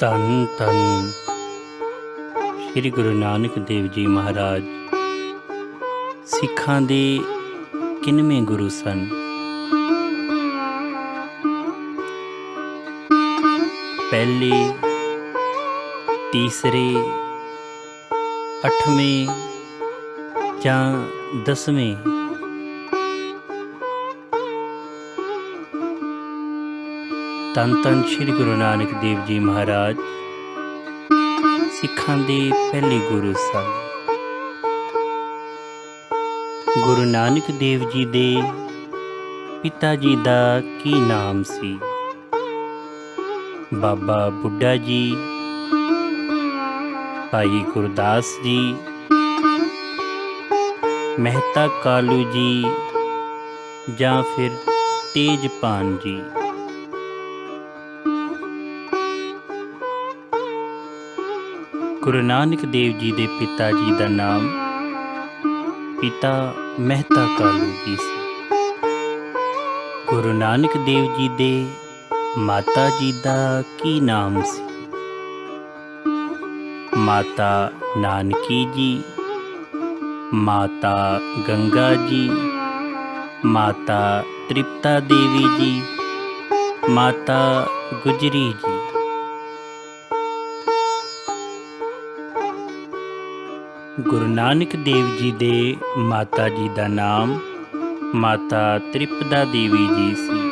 ਧੰਨ ਧੰਨ। ਸ੍ਰੀ ਗੁਰੂ ਨਾਨਕ ਦੇਵ ਜੀ ਮਹਾਰਾਜ। ਸਿੱਖਾਂ ਦੇ ਕਿਨਵੇਂ ਗੁਰੂ ਸਨ? ਪਹਿਲੇ, ਤੀਸਰੇ, ਅੱਠਵੇਂ ਜਾਂ ਦਸਵੇਂ ਧੰਨ ਧੰਨ ਸ੍ਰੀ ਗੁਰੂ ਨਾਨਕ ਦੇਵ ਜੀ ਮਹਾਰਾਜ। ਸਿੱਖਾਂ ਦੇ ਪਹਿਲੇ ਗੁਰੂ ਸਨ। ਗੁਰੂ ਨਾਨਕ ਦੇਵ ਜੀ ਦੇ ਪਿਤਾ ਜੀ ਦਾ ਕੀ ਨਾਮ ਸੀ? ਬਾਬਾ ਬੁੱਢਾ ਜੀ, ਭਾਈ ਗੁਰਦਾਸ ਜੀ, ਮਹਿਤਾ ਕਾਲੂ ਜੀ ਜਾਂ ਫਿਰ ਤੇਜਪਾਨ ਜੀ। ਗੁਰੂ ਨਾਨਕ ਦੇਵ ਜੀ ਦੇ ਪਿਤਾ ਜੀ ਦਾ ਨਾਮ ਪਿਤਾ ਮਹਿਤਾ ਕਾਲੂ ਜੀ ਸੀ। ਗੁਰੂ ਨਾਨਕ ਦੇਵ ਜੀ ਦੇ ਮਾਤਾ ਜੀ ਦਾ ਕੀ ਨਾਮ ਸੀ? ਮਾਤਾ ਨਾਨਕੀ ਜੀ, ਮਾਤਾ ਗੰਗਾ ਜੀ, ਮਾਤਾ ਤ੍ਰਿਪਤਾ ਦੇਵੀ ਜੀ, ਮਾਤਾ ਗੁਜਰੀ ਜੀ। ਗੁਰੂ ਨਾਨਕ ਦੇਵ ਜੀ ਦੇ ਮਾਤਾ ਜੀ ਦਾ ਨਾਮ ਮਾਤਾ ਤ੍ਰਿਪਦਾ ਦੇਵੀ ਜੀ ਸੀ।